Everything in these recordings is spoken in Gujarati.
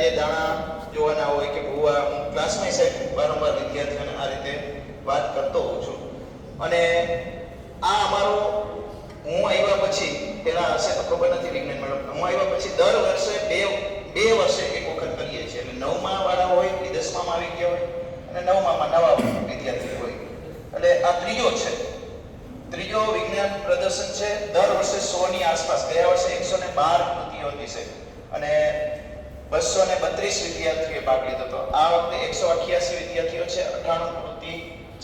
આજે દાણા જોવાના હોય કે ભૂવા, હું ક્લાસમાં સાહેબ વારંવાર વિદ્યાર્થીઓને આ રીતે વાત કરતો હોઉં છું. અને આ અમારો, હું આવ્યા પછી પહેલાં હશે તો ખબર નથી વિજ્ઞાન મેડમ, હું આવ્યા પછી દર વર્ષે બે બે વર્ષે એક વખત કરીએ છીએ. એટલે નવમા વાળા હોય કે દસમામાં આવી ગયા હોય, અને નવમામાં નવા વિદ્યાર્થી હોય. એટલે આ ત્રીજો છે. ત્રીજો વિજ્ઞાન પ્રદર્શન છે. દર વર્ષે સો ની આસપાસ, ગયા વર્ષે એકસો ને બાર કૃતિઓ છે. અને બસો ને બત્રીસ વિદ્યાર્થીઓએ ભાગ લીધો હતો. આ વખતે એકસો અઠ્યાસી વિદ્યાર્થીઓ છે અઠાણું કૃતિ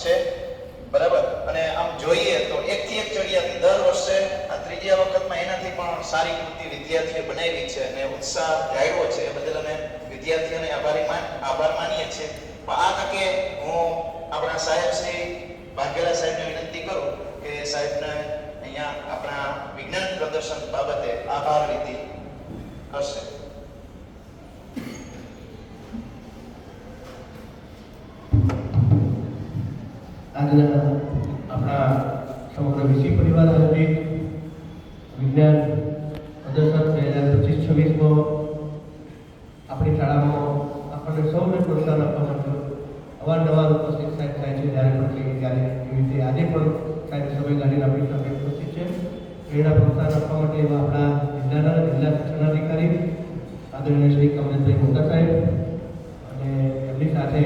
છે. બરાબર? અને આમ જોઈએ તો એકથી એક ચડિયાતી દર વર્ષે આ ત્રીજા વખતમાં એનાથી પણ સારી કૃતિ વિદ્યાર્થીએ બનાવી છે અને ઉત્સાહ જાળવ્યો છે. એ બદલ અમે વિદ્યાર્થીઓને આભારી માન આભાર માનીએ છીએ. પણ આ તકે હું આપણા સાહેબ શ્રી વાઘેલા સાહેબને વિનંતી કરું કે સાહેબને અહીંયા આપણા વિજ્ઞાન પ્રદર્શન બાબતે આભાર વિધિ કરશે. આજના આપણા સમગ્ર વિષય પરિવાર આયોજિત વિજ્ઞાન પ્રદર્શન બે હજાર પચીસ છવ્વીસમાં આપણી શાળામાં આપણને સૌને પ્રોત્સાહન આપવા માટે અવારનવાર ઉપસ્થિત સાહેબ થાય છે. જ્યારે પણ કે ત્યારે એવી રીતે આજે પણ સાહેબ સમય કાઢીને આપણી સામે ઉપસ્થિત છે. પ્રેરણા પ્રોત્સાહન આપવા માટે એવા આપણા જિલ્લાના જિલ્લા શિક્ષણાધિકારી આદરણીય શ્રી કમલેશભાઈ મોટા સાહેબ અને એમની સાથે